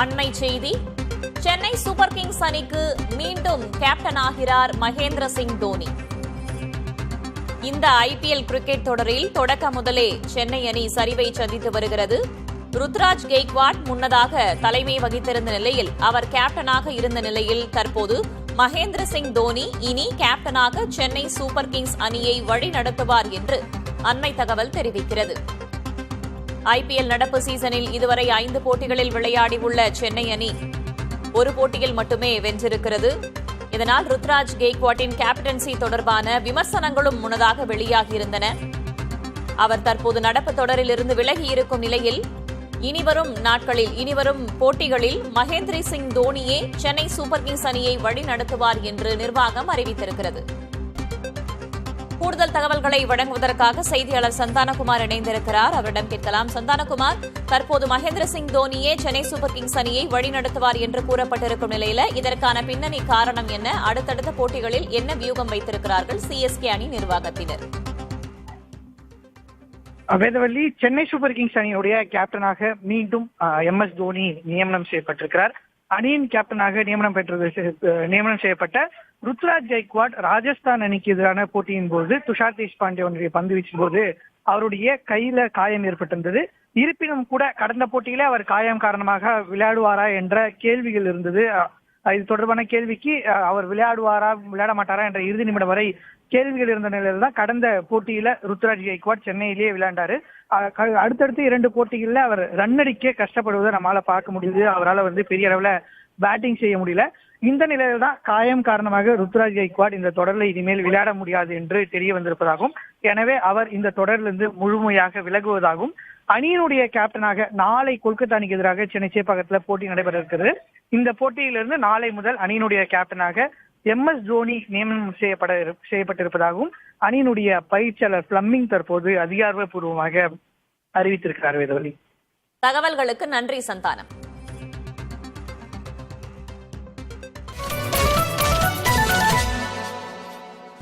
அண்மை செய்தி. Chennai Super Kings அணிக்கு மீண்டும் கேப்டன் ஆகிறார் மகேந்திர சிங் தோனி. இந்த ஐபிஎல் கிரிக்கெட் தொடரில் தொடக்க முதலே சென்னை அணி சரிவை சந்தித்து வருகிறது. ருத்ராஜ் கெய்க்வாட் முன்னதாக தலைமை வகித்திருந்த நிலையில் அவர் கேப்டனாக இருந்த நிலையில் தற்போது மகேந்திர சிங் தோனி இனி கேப்டனாக சென்னை சூப்பர் கிங்ஸ் அணியை வழிநடத்துவார் என்று அண்மை தகவல் தெரிவிக்கிறது. ஐபிஎல் நடப்பு சீசனில் இதுவரை ஐந்து போட்டிகளில் விளையாடியுள்ள சென்னை அணி ஒரு போட்டியில் மட்டுமே வென்றிருக்கிறது. இதனால் ருத்ராஜ் கெய்க்வாட்டின் கேப்டன்சி தொடர்பான விமர்சனங்களும் முன்னதாக வெளியாகியிருந்தன. அவர் தற்போது நடப்பு தொடரில் இருந்து விலகியிருக்கும் நிலையில் இனிவரும் நாட்களில் இனிவரும் போட்டிகளில் மகேந்திர சிங் தோனியே சென்னை சூப்பர் கிங்ஸ் அணியை வழிநடத்துவார் என்று நிர்வாகம் அறிவித்திருக்கிறது. கூடுதல் தகவல்களை வழங்குவதற்காக செய்தியாளர் சந்தானகுமார் இணைந்திருக்கிறார். அவரிடம் கேட்கலாம். சந்தானகுமார் தற்போது மகேந்திர சிங் தோனியே சென்னை சூப்பர் கிங்ஸ் அணியை வழிநடத்துவார் என்று கூறப்பட்டிருக்கும் நிலையில இதற்கான பின்னணி காரணம் என்ன? அடுத்தடுத்த போட்டிகளில் என்ன வியூகம் வைத்திருக்கிறார்கள்? சிஎஸ்கே அணி நிர்வாகத்தினர். வேதவள்ளி சென்னை சூப்பர் கிங்ஸ் அணியினுடைய கேப்டனாக மீண்டும் எம் எஸ் தோனி நியமனம் செய்யப்பட்டிருக்கிறார். அணியின் கேப்டனாக நியமனம் பெற்றது நியமனம் செய்யப்பட்ட ருத்ராஜ் ஜெய்க்வாட் ராஜஸ்தான் அணிக்கு எதிரான போட்டியின் போது துஷார் தேஷ்பாண்டே பந்து வீச்சும் போது அவருடைய கையில காயம் ஏற்பட்டிருந்தது. இருப்பினும் கூட கடந்த போட்டியிலே அவர் காயம் காரணமாக விளையாடுவாரா என்ற கேள்விகள் இருந்தது. இது தொடர்பான கேள்விக்கு அவர் விளையாடுவாரா விளையாட மாட்டாரா என்ற இறுதி நிமிடம் வரை கேள்விகள் இருந்த நிலையில தான் கடந்த போட்டியில ருத்ராஜ் கெய்க்வாட் சென்னையிலேயே விளையாண்டாரு. அடுத்தடுத்து இரண்டு போட்டிகள்ல அவர் ரன் அடிக்க கஷ்டப்படுவதை நம்மளால பார்க்க முடியுது. அவரால் வந்து பெரிய அளவுல பேட்டிங் செய்ய முடியல. இந்த நிலையில தான் காயம் காரணமாக ருத்ராஜ் கெய்க்வாட் இந்த தொடர்ல இனிமேல் விளையாட முடியாது என்று தெரிய வந்திருப்பதாகவும் எனவே அவர் இந்த தொடரிலிருந்து முழுமையாக விலகுவதாகவும் அணியினுடைய கேப்டனாக நாளை கொல்கத்தா அணிக்கு எதிராக சென்னை சேப்பாக்கத்துல போட்டி நடைபெற இருக்கிறது. இந்த போட்டியிலிருந்து நாளை முதல் அணியினுடைய கேப்டனாக எம் எஸ் தோனி நியமனம் செய்யப்பட செய்யப்பட்டிருப்பதாகவும் அணியினுடைய பயிற்சியாளர் பிளம்மிங் தற்போது அதிகாரப்பூர்வமாக அறிவித்திருக்கிறார் வேதவழி தகவல்களுக்கு நன்றி சந்தானம்.